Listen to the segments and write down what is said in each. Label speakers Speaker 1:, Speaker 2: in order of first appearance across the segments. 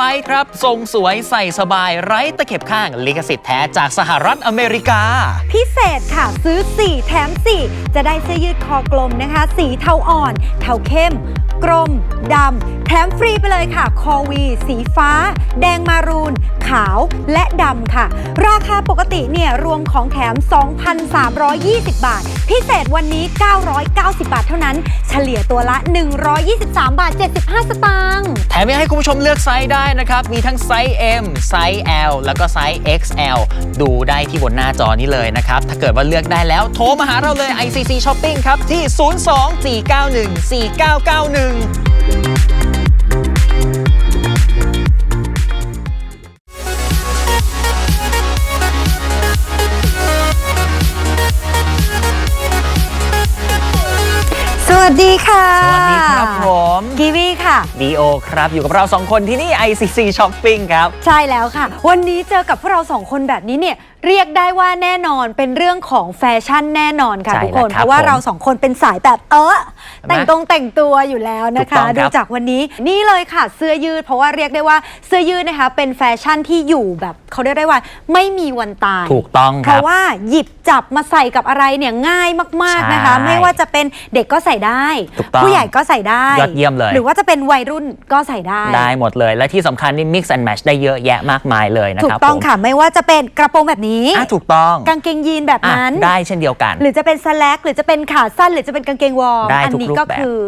Speaker 1: ยืด a e r o l i g h t ครับ ทรงสวยใส่สบายไร้ตะเข็บข้างลิขสิทธิ์แท้จากสหรัฐอเมริกา
Speaker 2: พิเศษค่ะซื้อ 4 แถม 4 จะได้เสื้อยืดคอกลมนะคะ สีเทาอ่อน เทาเข้ม กรมดำแถมฟรีไปเลยค่ะ คอวี สีฟ้า แดงมารูน ขาวและดำค่ะ ราคาปกติเนี่ยรวมของแถม 2,320 บาท พิเศษวันนี้ 990 บาทเท่านั้น เฉลี่ยตัวละ 123 บาท 75 สตางค์
Speaker 1: แถมยังให้คุณผู้ชมเลือกไซส์ได้นะครับ มีทั้งไซส์ M ไซส์ L แล้วก็ไซส์ XL ดูได้ที่บนหน้าจอนี้เลยนะครับ ถ้าเกิดว่าเลือกได้แล้วโทรมาหาเราเลย ICC Shopping ครับ ที่ 02-491-4991
Speaker 2: สวัสดีค่ะ
Speaker 1: สวัสดีครับผม
Speaker 2: กีวีค่ะ
Speaker 1: ดีโอครับ อยู่กับเรา2คนที่นี่ ICC Shopping ครับ
Speaker 2: ใช่แล้วค่ะ วันนี้เจอกับพวกเราสองคนแบบนี้เนี่ยเรียกได้ว่าแน่นอนเป็นเรื่องของแฟชั่นแน่นอนค่ะ
Speaker 1: ใช่
Speaker 2: ทุกคน
Speaker 1: แล้วครับ
Speaker 2: เพราะว่า
Speaker 1: ผม
Speaker 2: เราสองคนเป็นสายแบบเออ
Speaker 1: ใช่ไหม
Speaker 2: แต่งตรงแต่งตัวอยู่แล้วนะ
Speaker 1: ถูกต้
Speaker 2: คะ
Speaker 1: องครับ
Speaker 2: ดูจากวันนี้นี่เลยค่ะเสื้อยืด เพราะว่าเรียกได้ว่าเสื้อยืดนะคะ เป็นแฟชั่นที่อยู่แบบเขาเรียกได้ว่าไม่มีวันตาย
Speaker 1: ถูกต้อง
Speaker 2: เพ
Speaker 1: ครั
Speaker 2: ราะ
Speaker 1: บ
Speaker 2: ว่าหยิบจับมาใส่กับอะไรเนี่ยง่ายมาก ๆนะคะ
Speaker 1: ใช่
Speaker 2: ไม่ว่าจะเป็นเด็กก็ใส่ได้
Speaker 1: ถูกต้อง
Speaker 2: ผู้ใหญ่ก็ใส่ได้
Speaker 1: ยอดเยี่ยมเลย
Speaker 2: หรือว่าจะเป็นวัยรุ่นก็ใส่ได้
Speaker 1: ได้หมดเลย และที่สำคัญนี่ mix and match ได้เยอะแยะมากมายเลยนะ
Speaker 2: ถู
Speaker 1: ค
Speaker 2: ก
Speaker 1: รับ
Speaker 2: ต้อง
Speaker 1: ผม
Speaker 2: ค่ะ ไม่ว่าจะเป็นกระโปรงแบบนี้
Speaker 1: อะถูกต้อง
Speaker 2: กางเกงยีนแบบ
Speaker 1: อะ
Speaker 2: นั้น
Speaker 1: ได้เช่นเดียวกัน
Speaker 2: หรือจะเป็นสแลกหรือจะเป็นขาสั้น หรือจะเป็นกางเกงวอร์ม
Speaker 1: ได้
Speaker 2: อั
Speaker 1: ทุก
Speaker 2: นี้
Speaker 1: รูป
Speaker 2: ก็
Speaker 1: แบบ
Speaker 2: คือ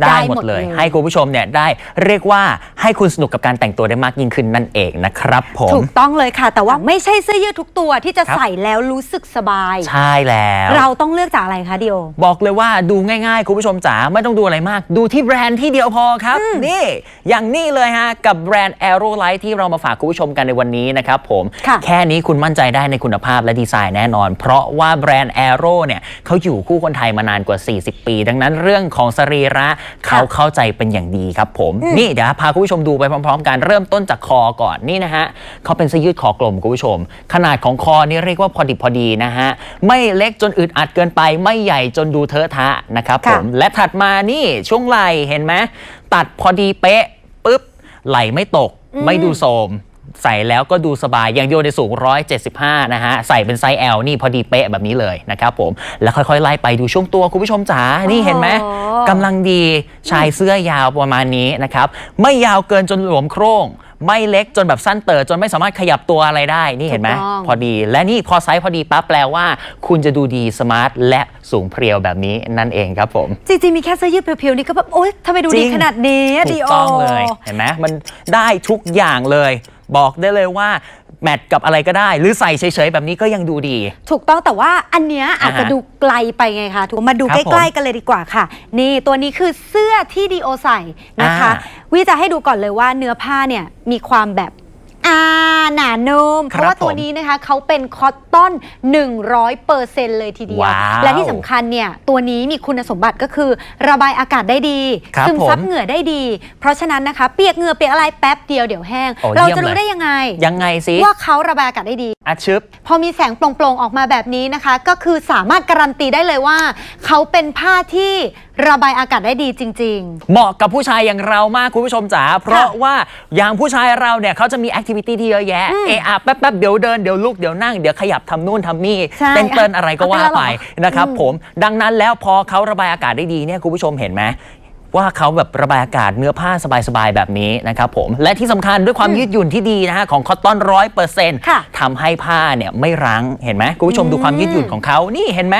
Speaker 1: ได้หมดเลย ให้คุณผู้ชมเนี่ยได้เรียกว่าให้คุณสนุกกับการแต่งตัวได้มากยิ่งขึ้นนั่นเองนะครับผม
Speaker 2: ถูกต้องเลยค่ะ แต่ว่าไม่ใช่เสื้อยืดทุกตัวที่จะ
Speaker 1: ครับ
Speaker 2: ใส่แล้วรู้สึกสบาย
Speaker 1: ใช่แล้ว
Speaker 2: เราต้องเลือกจากอะไรคะดิโอ
Speaker 1: บอกเลยว่าดูง่ายๆ คุณผู้ชมจ๋าไม่ต้องดูอะไรมาก ดูที่แบรนด์ที่เดียวพอครับนี่อย่างนี้เลยฮะกับแบรนด์ Aero Light ที่เรามาฝากคุณผู้ชมกันในวันนี้นะครับผม
Speaker 2: ค่ะ
Speaker 1: แค่นี้คุณมั่นใจได้ในคุณภาพและดีไซน์แน่นอน เพราะว่าแบรนด์ Aero เนี่ยเขาอยู่คู่คนไทยมานานกว่า 40 ปี ดังนั้นเรื่องของสรีระเขาเข้าใจเป็นอย่างดีครับผม นี่เดี๋ยวพาคุณผู้ชมดูไปพร้อม ๆ กันเริ่มต้นจากคอก่อนนี่นะฮะเขาเป็นเสื้อยืดคอกลมคุณผู้ชม ขนาดของคอนี่เรียกว่าพอดิบพอดีนะฮะไม่เล็กจนอึดอัดเกินไป ไม่ใหญ่จนดูเทอะทะนะครับผ
Speaker 2: ค่ะ
Speaker 1: มและถัดมานี่ช่วงไหล่เห็นไหมตัดพอดีเป๊ะปุ๊บไหล่ไม่ตก ไม่ดูโทรม ใส่แล้วก็ดูสบายอย่างโยในสูง 175 นะฮะ ใส่เป็นไซส์ L นี่พอดีเป๊ะแบบนี้เลยนะครับผม แล้วค่อยๆ ไล่ไปดูช่วงตัวคุณผู้ชมจ๋า นี่เห็นไหม
Speaker 2: โอ้
Speaker 1: กำลังดีชายเสื้อยาวประมาณนี้นะครับ ไม่ยาวเกินจนหลวมโครงไม่เล็กจนแบบสั้นเต๋อจนไม่สามารถขยับตัวอะไรได้ นี่เห็นไหม
Speaker 2: ถูกต้อง
Speaker 1: พอดี และนี่พอไซส์พอดีปั๊บแปลว่า คุณจะดูดีสมาร์ทและสูงเพรียวแบบนี้นั่นเองครับผม
Speaker 2: จริง ๆ มีแค่เสื้อยืดเพียวๆนี่ก็แบบโอ๊ยทำไมดู
Speaker 1: จริ
Speaker 2: ดี
Speaker 1: ง
Speaker 2: ขนาดนี้อะดิ
Speaker 1: ถูก
Speaker 2: โอ
Speaker 1: ต้องเลย เห็นไหมมันได้ทุกอย่างเลย บอกได้เลยว่าแมทกับอะไรก็ได้ หรือใส่เฉยๆแบบนี้ก็ยังดูดี
Speaker 2: ถูกต้องแต่ว่าอันเนี้ยอาจจะ
Speaker 1: อ่าฮะ
Speaker 2: ดูไกลไปไงคะถูกมาดู
Speaker 1: ครับ
Speaker 2: ใกล้ๆกันเลยดีกว่าค่ะ นี่ตัวนี้คือเสื้อที่ดีโอใส่นะคะ
Speaker 1: อ่า
Speaker 2: วิจะให้ดูก่อนเลยว่าเนื้อผ้าเนี่ยมีความแบบอ่า หนานุ่ม
Speaker 1: ค
Speaker 2: เพ
Speaker 1: รับ
Speaker 2: ราะว่าตัว
Speaker 1: ผม
Speaker 2: นี้นะคะเขาเป็นคอตตอน 100เปอร์เซ็นเลยทีเดียว
Speaker 1: ว้าว
Speaker 2: และที่สำคัญเนี่ย ตัวนี้มีคุณสมบัติก็คือระบายอากาศได้ดี
Speaker 1: ครับ
Speaker 2: ซึมซับ
Speaker 1: ผม
Speaker 2: เหงื่อได้ดี เพราะฉะนั้นนะคะ เปียกเหงื่อเปียกอะไรแป๊บเดียวเดี๋ยวแห้ง
Speaker 1: โอ้
Speaker 2: เรา
Speaker 1: เยี่ยม
Speaker 2: จะรู้
Speaker 1: เลย
Speaker 2: ได้ยังไง
Speaker 1: ยังไงสิ
Speaker 2: ว่าเขาระบายอากาศได้ดี
Speaker 1: อาชึบ
Speaker 2: พอมีแสงโปร่งๆออกมาแบบนี้นะคะ ก็คือสามารถการันตีได้เลยว่าเขาเป็นผ้าที่ ระบายอากาศได้ดีจริง
Speaker 1: เหมาะกับผู้ชายอย่างเรามากคุณผู้ชมจ๋าเพราะว่าอย่างผู้ชายเราเนี่ยเขาจะมีแอคทิวิตี้ที่เยอะแยะเอะอะแป๊บๆเดี๋ยวเดินเดี๋ยวลุกเดี๋ยวนั่งเดี๋ยวขยับทำนู่นทำนี่
Speaker 2: ใช่
Speaker 1: เต้นเต้นอะไรก็ว่าไป
Speaker 2: เอาไปแล้วเหรอ
Speaker 1: นะครับ
Speaker 2: อืม
Speaker 1: ผมดังนั้นแล้วพอเขาระบายอากาศได้ดีเนี่ยคุณผู้ชมเห็นไหมว่าเขาแบบระบายอากาศเนื้อผ้าสบายๆแบบนี้นะครับผมและที่สำคัญด้วยความยืดหยุ่นที่ดีนะฮะของคอตตอนร้อยเปอร์เซ็นต์
Speaker 2: ค่ะ
Speaker 1: ทำให้ผ้าเนี่ยไม่รั้งเห็นไหมคุณผู้ชมดูความยืดหยุ่นของเขานี่เห็นไหม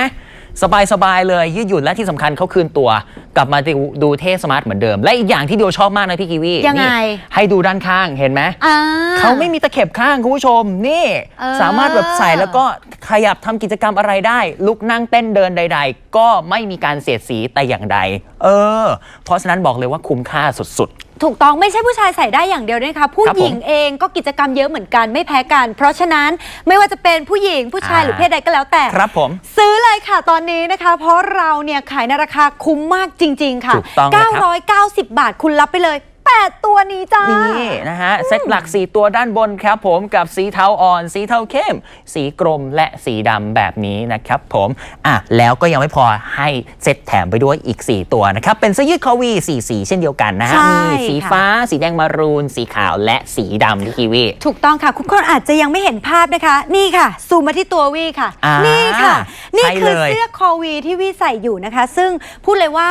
Speaker 1: สบายๆเลยยืดหยุ่นและที่สำคัญเขาคืนตัว กลับมาดูดูเท่สมาร์ทเหมือนเดิม และอีกอย่างที่เดียวชอบมากนะพี่กีวี
Speaker 2: ยังไง
Speaker 1: นี่ให้ดูด้านข้างเห็นไหม
Speaker 2: ๆอ่า
Speaker 1: เขาไม่มีตะเข็บข้างคุณผู้ชมนี่
Speaker 2: เออ
Speaker 1: สามารถแบบใส่แล้วก็ขยับทำกิจกรรมอะไรได้ ลุกนั่งเต้นเดินใด ๆ ก็ไม่มีการเสียดสีแต่อย่างใด เออ เพราะฉะนั้นบอกเลยว่าคุ้มค่าสุด
Speaker 2: ถูกต้องไม่ใช่ผู้ชายใส่ได้อย่างเดียวนะคะผู้
Speaker 1: ครับผม
Speaker 2: หญิงเองก็กิจกรรมเยอะเหมือนกันไม่แพ้กัน เพราะฉะนั้นไม่ว่าจะเป็นผู้หญิงผู้ชาย
Speaker 1: อ่า
Speaker 2: หรือเพศใดก็แล้วแต่
Speaker 1: ๆครับผม
Speaker 2: ซื้อเลยค่ะตอนนี้นะคะ เพราะเราเนี่ยขายในราคาคุ้มมากจริง ๆ ค่ะ
Speaker 1: ถูกต้องเลยครับ
Speaker 2: 990 บาทคุณรับไปเลย 8 ตัวนี้จ้า
Speaker 1: นี่นะฮะเซตหลัก 4 ตัวด้านบนครับผมกับสีเทาอ่อน สีเทาเข้ม สีกรมและสีดำแบบนี้นะครับผมอะแล้วก็ยังไม่พอให้เซตแถมไปด้วยอีก 4 ตัวนะครับ เป็นเสื้อยืดคอวีสีสีเช่นเดียวกันนะฮะ
Speaker 2: ใช่
Speaker 1: มีสี
Speaker 2: ค่ะ
Speaker 1: ฟ้า สีแดงมารูน สีขาวและสีดำที่คีวี
Speaker 2: ถูกต้องค่ะ คุณคนอาจจะยังไม่เห็นภาพนะคะ นี่ค่ะ ซูมมาที่ตัววีค่ะ
Speaker 1: อ่านี่
Speaker 2: นี่ค่ะ นี่
Speaker 1: ใช่
Speaker 2: คือ
Speaker 1: เลย
Speaker 2: เสื้อคอวีที่วีใส่อยู่นะคะ ซึ่งพูดเลยว่า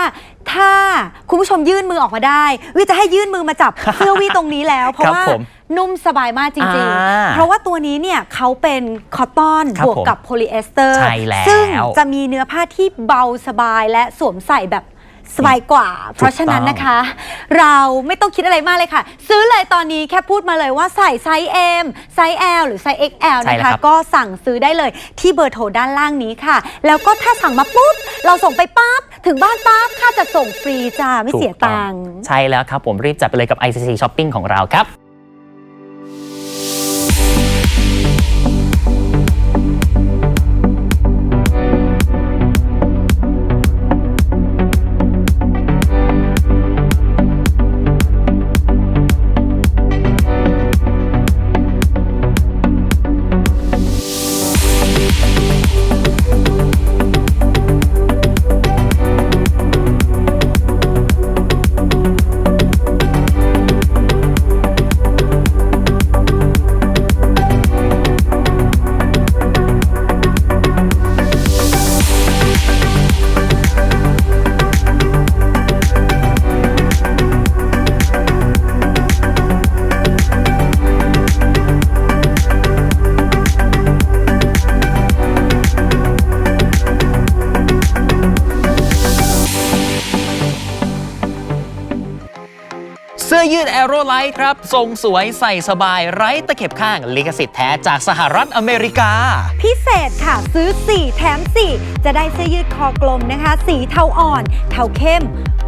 Speaker 2: ถ้าคุณผู้ชมยื่นมือออกมาได้วีจะให้ยื่นมือมาจับ เสื้อวีตรงนี้แล้ว เพราะ
Speaker 1: ครับ
Speaker 2: ว่า
Speaker 1: ผม
Speaker 2: นุ่มสบายมากจริง
Speaker 1: อ่า
Speaker 2: ๆ เพราะว่าตัวนี้เนี่ยเขาเป็นคอตตอน
Speaker 1: ครับ
Speaker 2: บวกกับโพลีเอสเตอร์
Speaker 1: ใช่แล้ว
Speaker 2: ซึ่งจะมีเนื้อผ้าที่เบาสบายและสวมใส่แบบ สบายกว่า เพราะฉะนั้นนะคะ เราไม่ต้องคิดอะไรมากเลยค่ะ ซื้อเลยตอนนี้แค่พูดมาเลยว่าใส่ไซส์ M ไซส์ L หรือไซส์ XL
Speaker 1: ใช่
Speaker 2: นะ
Speaker 1: แล้วครั
Speaker 2: คะ
Speaker 1: บ
Speaker 2: ก็สั่งซื้อได้เลยที่เบอร์โทรด้านล่างนี้ค่ะ แล้วก็ถ้าสั่งมาปุ๊บ เราส่งไปปั๊บ ถึงบ้านปั๊บ ค่าจะส่งฟรีจ้า ไม่เสีย
Speaker 1: ถูกอ
Speaker 2: ตังค์
Speaker 1: ใช่แล้วครับผมรีบจัดไปเลยกับ ICC Shopping ของเราครับ ยืดแอโรไลท์ครับ ทรงสวยใส่สบายไร้ตะเข็บข้างลิขสิทธิ์แท้จากสหรัฐอเมริกา
Speaker 2: พิเศษค่ะซื้อ 4 แถม 4 จะได้เสื้อยืดคอกลมนะคะ สีเทาอ่อน เทาเข้ม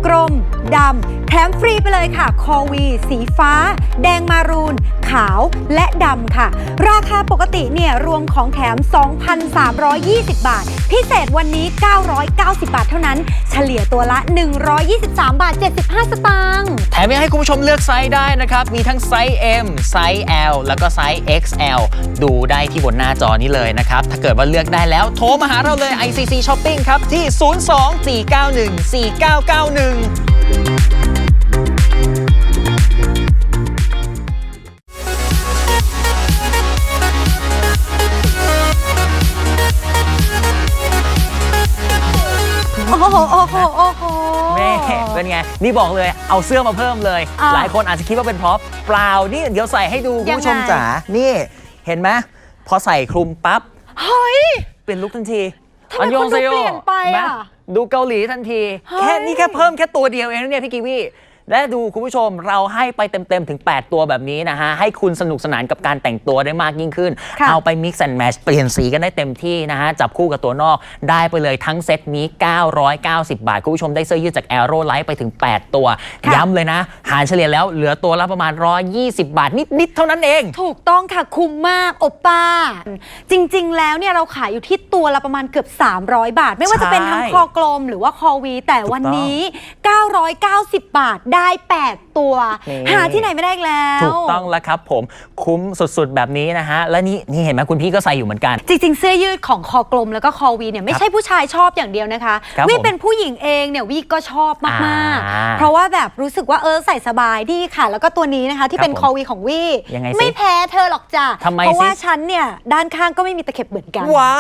Speaker 2: กรมดำ แถมฟรีไปเลยค่ะ คอวี สีฟ้า แดงมารูน ขาวและดำค่ะ ราคาปกติเนี่ยรวมของแถม 2,320 บาท พิเศษวันนี้ 990 บาทเท่านั้น เฉลี่ยตัวละ 123 บาท 75 สตางค์
Speaker 1: แถมยังให้คุณผู้ชมเลือกไซส์ได้นะครับ มีทั้งไซส์ M ไซส์ L แล้วก็ไซส์ XL ดูได้ที่บนหน้าจอนี้เลยนะครับ ถ้าเกิดว่าเลือกได้แล้วโทรมาหาเราเลย ICC Shopping ครับ ที่ 02-491-4991
Speaker 2: โหโอ้โหโอ้โห
Speaker 1: แม่เป็นไง นี่บอกเลยเอาเสื้อมาเพิ่มเลย
Speaker 2: อ่า
Speaker 1: หลายคนอาจจะคิดว่าเป็นพร็อพเปล่านี่เดี๋ยวใส่ให้ดูคุณผู้ชม
Speaker 2: ยังไง
Speaker 1: จ๋านี่เห็นไหมพอใส่คลุมปั๊บ
Speaker 2: เฮ้ย
Speaker 1: เปลี่ยนลุคทันที
Speaker 2: ทำไม
Speaker 1: อันยอง
Speaker 2: คุณดู
Speaker 1: เซโย
Speaker 2: เปลี่ยนไป
Speaker 1: ห็นหม
Speaker 2: อะ
Speaker 1: ดูเกาหลีทันที
Speaker 2: เฮ้ย
Speaker 1: แค่นี่แค่เพิ่มแค่ตัวเดียวเองนะเนี่ยพี่กีวี และดูคุณผู้ชมเราให้ไปเต็มๆ ถึง 8 ตัวแบบนี้นะฮะ ให้คุณสนุกสนานกับการแต่งตัวได้มากยิ่งขึ้น
Speaker 2: ค่ะ
Speaker 1: เอาไป mix and match เปลี่ยนสีกันได้เต็มที่นะฮะ จับคู่กับตัวนอกได้ไปเลยทั้งเซตนี้ 990 บาท คุณผู้ชมได้เสื้อยืดจาก Aero Light ไปถึง 8 ตัว
Speaker 2: ค่ะ
Speaker 1: ย้ำเลยนะ หารเฉลี่ยแล้วเหลือตัวละประมาณ 120 บาท นิด ๆ เท่านั้นเอง
Speaker 2: ถูกต้องค่ะ คุ้มมากโอป้า จริง ๆ แล้วเนี่ยเราขายอยู่ที่ตัวละประมาณเกือบ 300 บาท ไม่ว่าจะเป็นทั้ง
Speaker 1: ใช่
Speaker 2: คอกลมหรือว่าคอวี แต่วันนี้ 990 บาทได้ได้ 8 ตัว
Speaker 1: นี่
Speaker 2: หาที่ไหนไม่ได้อีกแล้ว
Speaker 1: ถูกต้องแล้วครับผมคุ้มสุดๆแบบนี้นะฮะ และนี่นี่เห็นไหมคุณพี่ก็ใส่อยู่เหมือนกัน
Speaker 2: จริงๆ เสื้อยืดของคอกลมแล้วก็คอวีเนี่ยไม่ใช่ผู้ชายชอบอย่างเดียวนะคะ
Speaker 1: ครับ
Speaker 2: วิ
Speaker 1: ผม
Speaker 2: เป็นผู้หญิงเองเนี่ยวิก็ชอบมาก
Speaker 1: อ่า
Speaker 2: ๆ เพราะว่าแบบรู้สึกว่าเออใส่สบายดีค่ะ แล้วก็ตัวนี้นะคะ ที่เป็น
Speaker 1: ครับ
Speaker 2: ค
Speaker 1: ผม
Speaker 2: อวีของวิ
Speaker 1: ยังไงสิ
Speaker 2: ไม่แพ้เธอหรอกจ้ะ
Speaker 1: ทำไม
Speaker 2: เพราะว่า
Speaker 1: สิ
Speaker 2: ฉันเนี่ยด้านข้างก็ไม่มีตะเข็บเหมือนกัน
Speaker 1: ว้า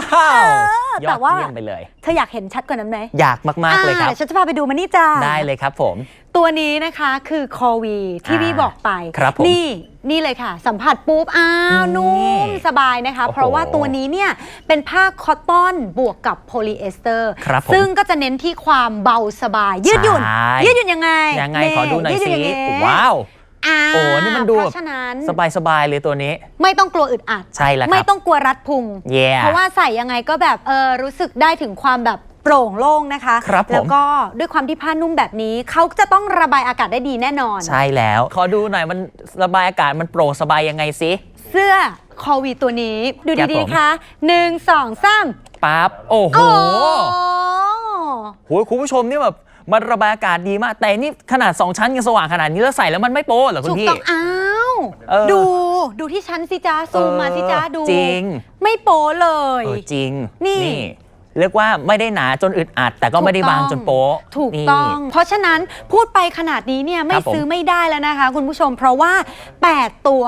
Speaker 1: ว
Speaker 2: อยแต่
Speaker 1: อด
Speaker 2: ว่า
Speaker 1: เยี่ยมไปเลย
Speaker 2: เธออยากเห็นชัดกว่านั้นไหม
Speaker 1: อยากมากๆเลยครับ
Speaker 2: อ่าดี๋วฉันจะพาไปดูมานี่จ้า
Speaker 1: ได้เลยครับผม
Speaker 2: ตัวนี้นะคะคือคอวีที่
Speaker 1: อ่า
Speaker 2: พี่บอกไป
Speaker 1: ครับผม
Speaker 2: นี่นี่เลยค่ะ สัมผัสปุ๊บ อ้าว
Speaker 1: นี่
Speaker 2: นุ่ม สบายนะคะ
Speaker 1: โอ้โห
Speaker 2: เพราะว่าตัวนี้เนี่ยเป็นผ้าคอตตอนบวกกับโพลีเอสเตอร์
Speaker 1: ครับผม
Speaker 2: ซึ่งก็จะเน้นที่ความเบาสบาย ยืดหยุ่น
Speaker 1: ใช่
Speaker 2: ยืดหยุ่นยังไง
Speaker 1: ยังไง
Speaker 2: เข
Speaker 1: อดูหน่อย
Speaker 2: ด
Speaker 1: สิ
Speaker 2: งไง
Speaker 1: ว้าว
Speaker 2: อ่า
Speaker 1: โอ้นี่มันดู
Speaker 2: เพ
Speaker 1: แบบ
Speaker 2: ราะฉะนั้น
Speaker 1: สบายๆเลยตัวนี้
Speaker 2: ไม่ต้องกลัวอึดอัด
Speaker 1: ใช่แล้วค
Speaker 2: ไม่
Speaker 1: รับ
Speaker 2: ต้องกลัวรัดพุง
Speaker 1: Yeah
Speaker 2: เพราะว่าใส่ยังไงก็แบบเออรู้สึกได้ถึงความแบบ โปร่งโล่งนะคะ
Speaker 1: ครับผม
Speaker 2: แล้วก็ด้วยความที่ผ้านุ่มแบบนี้เขาจะต้องระบายอากาศได้ดีแน่นอน
Speaker 1: ใช่แล้ว ขอดูหน่อยมันระบายอากาศมันโปร่งสบายยังไงสิ
Speaker 2: เสื้อคอวีตัวนี้ดู
Speaker 1: ครับ
Speaker 2: ดี
Speaker 1: ผม
Speaker 2: ๆค่ะหนึ่งสองสาม
Speaker 1: ปั๊บโอ้โห
Speaker 2: โอ้
Speaker 1: โหคุณผู้ชมนี่แบบมันระบายอากาศดีมาก แต่นี่ขนาด 2 ชั้นยังสว่างขนาดนี้แล้วใส่แล้วมันไม่โป๊เหรอคุ
Speaker 2: ถู
Speaker 1: ณ
Speaker 2: ก
Speaker 1: พี่
Speaker 2: ต้องอ้าว
Speaker 1: เออ
Speaker 2: ดูดูที่ชั้นสิจ้าซูมมาสิจ้าดู
Speaker 1: จริง
Speaker 2: ไม่โป๊เลย
Speaker 1: เออจริง
Speaker 2: นี่
Speaker 1: เรียกว่าไม่ได้หนาจนอึดอัด แต่ก็ไม่ได้บางจนโป๊ะ
Speaker 2: ถูก
Speaker 1: นี่
Speaker 2: ต้อง เพราะฉะนั้นพูดไปขนาดนี้เนี่ยไม่
Speaker 1: ครับผม
Speaker 2: ซื้อไม่ได้แล้วนะคะ คุณผู้ชมเพราะว่า 8 ตัว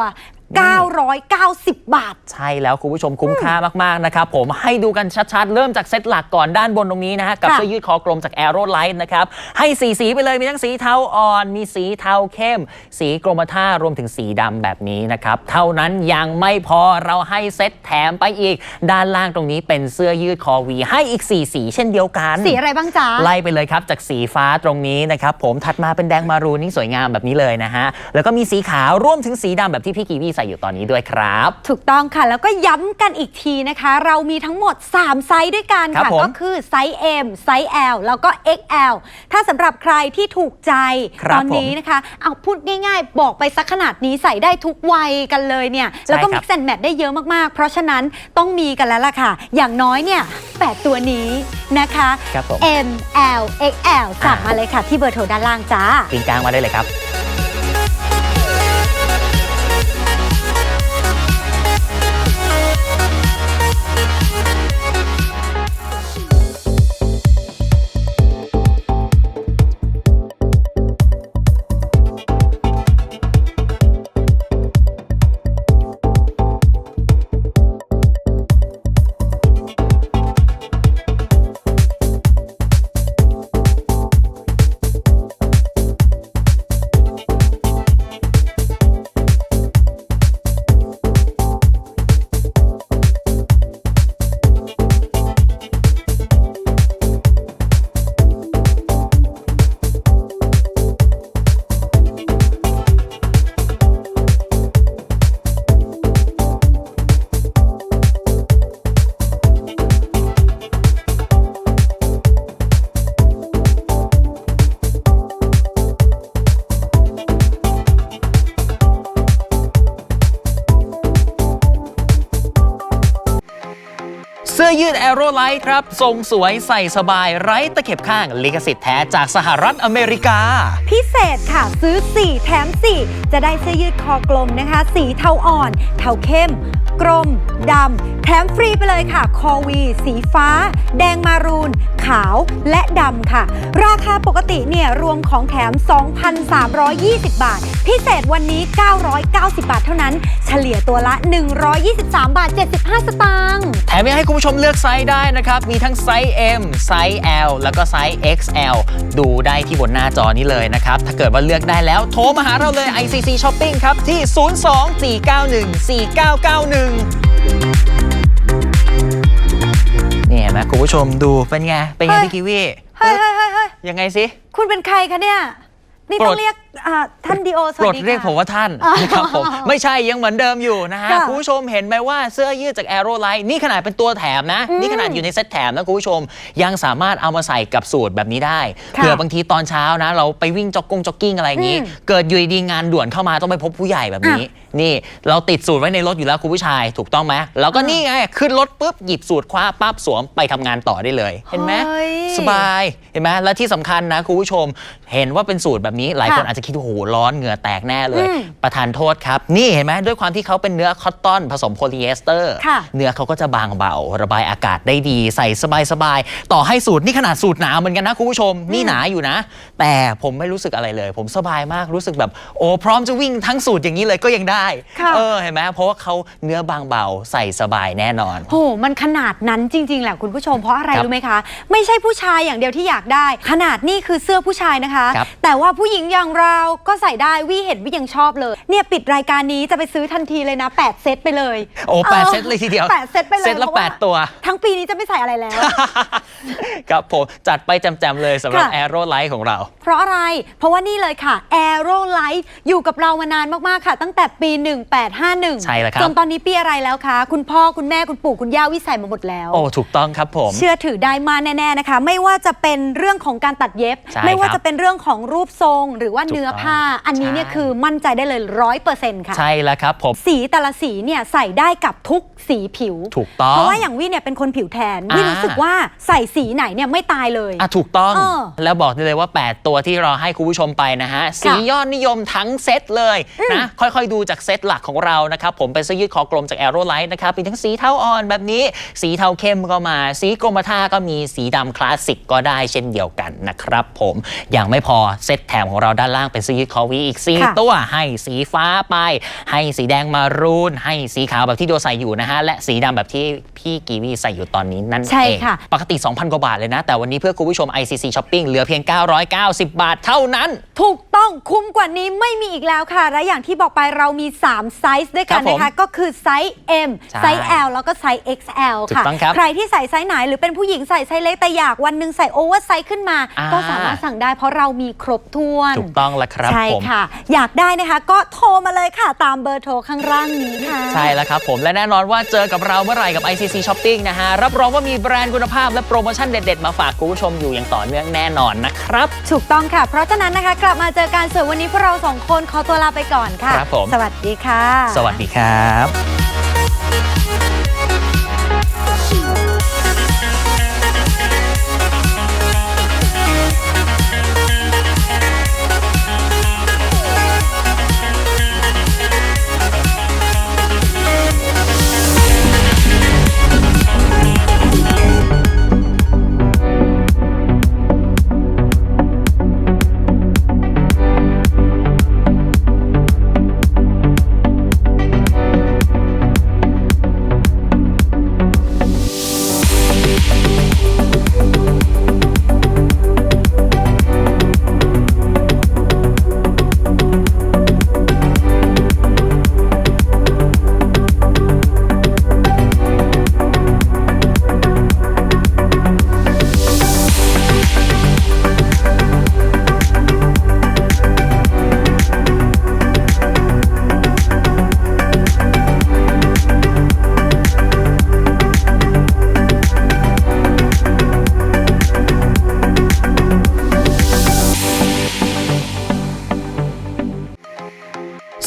Speaker 2: 990 บาท
Speaker 1: ใช่แล้วคุณผู้ชมคุ้มค่ามาก ๆ นะครับ ผมให้ดูกันชัด ๆ เริ่มจากเซตหลักก่อนด้านบนตรงนี้นะฮะ กับ
Speaker 2: ค่ะ
Speaker 1: เสื้อยืดคอกลมจาก Aero Light นะครับ ให้สีสีไปเลยมีทั้งสีเทาอ่อน มีสีเทาเข้ม สีกรมท่ารวมถึงสีดำแบบนี้นะครับ เท่านั้นยังไม่พอเราให้เซตแถมไปอีก ด้านล่างตรงนี้เป็นเสื้อยืดคอวีให้อีกสีสีเช่นเดียวกัน
Speaker 2: สีอะไรบ้างจ๊ะ
Speaker 1: ไล่ไปเลยครับ จากสีฟ้าตรงนี้นะครับผมถัดมาเป็นแดงมารูนนี่สวยงามแบบนี้เลยนะฮะ แล้วก็มีสีขาวร่วมถึงสีดำแบบที่พี่กีวีใส่อยู่ตอนนี้ด้วยครับ
Speaker 2: ถูกต้องค่ะ แล้วก็ย้ำกันอีกทีนะคะ เรามีทั้งหมด 3 ไซส์ด้วยกัน
Speaker 1: ครั
Speaker 2: ค่ะ
Speaker 1: บผม
Speaker 2: ก็คือไซส์ M ไซส์ L แล้วก็ XL ถ้าสำหรับใครที่ถูกใจ
Speaker 1: ครับ
Speaker 2: ตอนนี้นะคะ เอาพูดง่ายๆ บอกไปสักขนาดนี้ใส่ได้ทุกวัยกันเลยเนี่ยแล้วก็
Speaker 1: ใช่ครั
Speaker 2: มิ
Speaker 1: บ
Speaker 2: กซ์แอนแมทได้เยอะมากๆ เพราะฉะนั้นต้องมีกันแล้วล่ะค่ะ อย่างน้อยเนี่ย8ตัวนี้นะคะ
Speaker 1: ครับผม
Speaker 2: M L XL สั่งมาเลยค่ะที่เบอร์โทรด้านล่างจ้า
Speaker 1: กินกลางมาได้เลยครับ เสื้อยืด Aero Light ครับทรงสวยใส่สบายไร้ตะเข็บข้างลิขสิทธิ์แท้จากสหรัฐอเมริกา
Speaker 2: พิเศษค่ะซื้อ 4 แถม 4 จะได้เสื้อยืดคอกลมนะคะ สีเทาอ่อน เทาเข้ม กรมดำแถมฟรีไปเลยค่ะ คอวี สีฟ้า แดงมารูน ขาวและดำค่ะ ราคาปกติเนี่ยรวมของแถม 2,320 บาท พิเศษวันนี้ 990 บาทเท่านั้น เฉลี่ยตัวละ 123 บาท 75 สตางค์
Speaker 1: มยังให้คุณผู้ชมเลือกไซส์ได้นะครับ มีทั้งไซส์ M ไซส์ L แล้วก็ไซส์ XL ดูได้ที่บนหน้าจอนี้เลยนะครับ ถ้าเกิดว่าเลือกได้แล้วโทรมาหาเราเลย ICC Shopping ครับ ที่ 02-491-4991 นี่เห็นไหมคุณผู้ชมดูเป็นไง เป็นไง
Speaker 2: เฮ้ย
Speaker 1: พี่กิวี
Speaker 2: เฮ้ยเฮ้ยเฮ้ยเฮ้ย
Speaker 1: ยังไงสิ
Speaker 2: คุณเป็นใครคะเนี่ย นี่
Speaker 1: โปร
Speaker 2: ต้อ
Speaker 1: ด
Speaker 2: งเรียกอ่าท่านดีโอส
Speaker 1: โปร
Speaker 2: วั
Speaker 1: ด
Speaker 2: สดีค่ะ
Speaker 1: เรียกผมว่าท่าน
Speaker 2: อ๋อ
Speaker 1: นะครับผมไม่ใช่ยังเหมือนเดิมอยู่นะฮะ
Speaker 2: ค่ะ
Speaker 1: คุณผู้ชมเห็นไหมว่าเสื้อยืดจาก Aero Light นี่ขนาดเป็นตัวแถมนะ
Speaker 2: อืม
Speaker 1: นี่ขนาดอยู่ในเซ็ตแถมนะคุณผู้ชม ยังสามารถเอามาใส่กับสูตรแบบนี้ได้
Speaker 2: ค่ะ
Speaker 1: เผื่อบางทีตอนเช้านะ เราไปวิ่งจ็อกกงจ็อกกิ้งอะไรอย่างนี้
Speaker 2: อืม
Speaker 1: เกิดอยู่ดีๆงานด่วนเข้ามาต้องไปพบผู้ใหญ่แบบนี้ นี่เราติดสูตรไว้ในรถอยู่แล้วคุณผู้ชายถูกต้องไหมเราก็
Speaker 2: อ่านี่
Speaker 1: นี่ไงขึ้นรถปุ๊บหยิบสูตรคว้าปั๊บสวมไปทำงานต่อได้เลย เห็นไหม
Speaker 2: เฮ้ย
Speaker 1: สบายเห็นไหมและที่สำคัญนะคุณผู้ชม เห็นว่าเป็นสูตรแบบนี้หลายคน
Speaker 2: ค่ะ
Speaker 1: อาจจะคิดว่าโอ้โหร้อนเหงื่อแตกแน่เลย
Speaker 2: อืม
Speaker 1: ประทานโทษครับ นี่เห็นไหมด้วยความที่เขาเป็นเนื้อคอตตอนผสมโพลีเอสเตอร์
Speaker 2: ค่ะ
Speaker 1: เนื้อเขาก็จะบางเบา ระบายอากาศได้ดี ใส่สบายๆ ต่อให้สูตรนี่ขนาดสูตรหนาเหมือนกันนะคุณผู้ชม นี่หนาอยู่นะ แต่ผมไม่รู้สึกอะไรเลย ผมสบายมากรู้สึกแบบ โอ้พร้อมจะวิ่งทั้งสูตรอย่างนี้เลยก็ยังได้
Speaker 2: ค่ะ
Speaker 1: เออเห็นไหมเพราะว่าเขาเนื้อบางเบาใส่สบายแน่นอน
Speaker 2: โหมันขนาดนั้นจริงๆแหละคุณผู้ชมเพราะอะไร
Speaker 1: ครับ
Speaker 2: รู้ไหมคะ ไม่ใช่ผู้ชายอย่างเดียวที่อยากได้ ขนาดนี่คือเสื้อผู้ชายนะคะ
Speaker 1: ครับ
Speaker 2: แต่ว่าผู้หญิงอย่างเราก็ใส่ได้วิเห็นวิยังชอบเลย เนี่ยปิดรายการนี้จะไปซื้อทันทีเลยนะ 8 เซตไปเลย
Speaker 1: โอ้แปด
Speaker 2: ออ
Speaker 1: เซตเลยทีเดียว
Speaker 2: แปดเซตไปเลย
Speaker 1: เซตละ
Speaker 2: พราว่า
Speaker 1: แปดตัว
Speaker 2: ทั้งปีนี้จะไม่ใส่อะไรแล้ว
Speaker 1: ครับผมจัดไปแจมๆเลยสำหรับ
Speaker 2: ค่ะ
Speaker 1: Aero Light ของเรา
Speaker 2: เพราะอะไร เพราะว่านี่เลยค่ะ Aero Light อยู่กับเรามานานมาก ๆ ค่ะ ตั้งแต่ปี 1851
Speaker 1: ใช่แล้วครับ
Speaker 2: จนตอนนี้ปีอะไรแล้วคะ คุณพ่อคุณแม่คุณปู่คุณย่าวิสัยมาหมดแล้ว
Speaker 1: โอ้ถูกต้องครับผม
Speaker 2: เชื่อถือได้มากแน่ ๆ นะคะ ไม่ว่าจะเป็นเรื่องของการตัดเย็บ
Speaker 1: ใช่
Speaker 2: ไม่ว่า
Speaker 1: ครับ
Speaker 2: จะเป็นเรื่องของรูปทรง หรือว่า
Speaker 1: ถูกต้อง
Speaker 2: เนื้อผ้า อันนี้เนี่ย
Speaker 1: ใช่
Speaker 2: คือมั่นใจได้เลยร้อยเปอร์เซ็นต์ค่ะ
Speaker 1: ใช่แล้วครับผม
Speaker 2: สีแต่ละสีเนี่ยใส่ได้กับทุกสีผิว
Speaker 1: ถูกต้อง
Speaker 2: เพราะว่าอย่างวิเนี่ยเป็นคนผิวแทนวิ
Speaker 1: อ่ารู้
Speaker 2: รู้สึกว่าใส่สีไหนเนี่ยไม่ตายเลย
Speaker 1: อะถูกต้อง
Speaker 2: เออ
Speaker 1: แล้วบอกได้เลยว่า 8 ตัวที่เราให้คุณผู้ชมไปนะฮะ สียอดนิยมทั้งเซตเลยนะ ค่อยๆดูจากเซตหลักของเรานะครับผมเป็นเสื้อยืดคอกลมจาก a อ r o l i g h t นะครับมีทั้งสีเทาอ่อนแบบนี้ สีเทาเข้มก็มา สีกรมท่าก็มีสีดำคลาสสิกก็ได้เช่นเดียวกันนะครับผม อย่างไม่พอเซตแถมของเราด้านล่างเป็นเสื้อยืดคอวีอีก
Speaker 2: ค่ะ
Speaker 1: 4ตัวให้สีฟ้าไป ให้สีแดงมารูน ให้สีขาวแบบที่โดใส่อยู่นะฮะ และสีดำแบบที่พี่กีวีใส่อยู่ตอนนี้นั่น
Speaker 2: ใช่
Speaker 1: เอง
Speaker 2: ค่ะ
Speaker 1: ปกติ 2,000 กว่าบาทเลยนะ แต่วันนี้เพื่อคุณผู้ชม ICC Shopping เหลือเพียง 990 บาทเท่านั้น
Speaker 2: ถูกต้องคุ้มกว่านี้ไม่มีอีกแล้วค่ะ และอย่างที่บอกไปเรามี 3 ไซส์ด้วยกัน
Speaker 1: ครับผม
Speaker 2: นะคะ ก็คือไซส์ M
Speaker 1: ใช่
Speaker 2: ไซส์ L แล้วก็ไซส์ XL
Speaker 1: ถูก
Speaker 2: ค่ะ
Speaker 1: ต้องครับ
Speaker 2: ใครที่ใส่ไซส์ไหนหรือเป็นผู้หญิงใส่ไซส์เล็กแต่อยากวันหนึ่งใส่โอเวอร์ไซส์ขึ้นมา
Speaker 1: อ่า
Speaker 2: ก็สามารถสั่งได้เพราะเรามีครบถ้วน
Speaker 1: ถูกต้องแล้วครับ
Speaker 2: ใช่
Speaker 1: ผม
Speaker 2: ค่ะ อยากได้นะคะ ก็โทรมาเลยค่ะ ตามเบอร์โทรข้างล่างนี้ค่ะ
Speaker 1: ใช่แล้วครับผมและแน่นอนว่าเจอกับเราเมื่อไหร่กับ ICC Shopping นะฮะ รับรองว่ามีแบรนด์คุณภาพและโปรโมชั่นเด็ด ๆ มาฝากคุณผู้ชมอยู่อย่างต่อเนื่องแน่นอนนะครับ
Speaker 2: ถูกต้องค่ะ เพราะฉะนั้นนะคะ กลับมาเจอกันส่วนวันนี้พวกเราสองคนขอตัวลาไปก่อนค่ะ
Speaker 1: ครับผม
Speaker 2: สวัสดีค่ะ
Speaker 1: สวัสดีครับ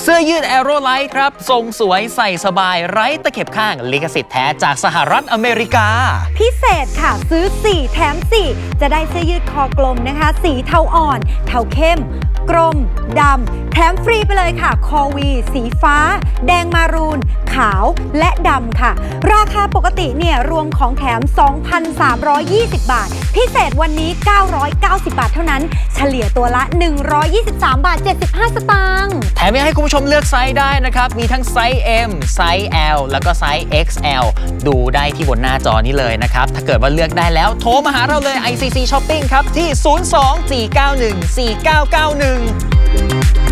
Speaker 1: เสื้อยืด a อ r o l i g h t ครับ ทรงสวยใส่สบายไร้ตะเข็บข้างลิขสิทธิ์แท้จากสหรัฐอเมริกา
Speaker 2: พิเศษค่ะซื้อ 4 แถม 4 จะได้เสื้อยืดคอกลมนะคะ สีเทาอ่อน เทาเข้ม กรมดำแถมฟรีไปเลยค่ะ คอวี สีฟ้า แดงมารูน ขาวและดำค่ะ ราคาปกติเนี่ยรวมของแถม 2,320 บาท พิเศษวันนี้ 990 บาทเท่านั้น เฉลี่ยตัวละ 123 บาท 75 สตางค์
Speaker 1: แถมยังให้คุณผู้ชมเลือกไซส์ได้นะครับ มีทั้งไซส์ M ไซส์ L แล้วก็ไซส์ XL ดูได้ที่บนหน้าจอนี้เลยนะครับ ถ้าเกิดว่าเลือกได้แล้วโทรมาหาเราเลย ICC Shopping ครับ ที่ 024914991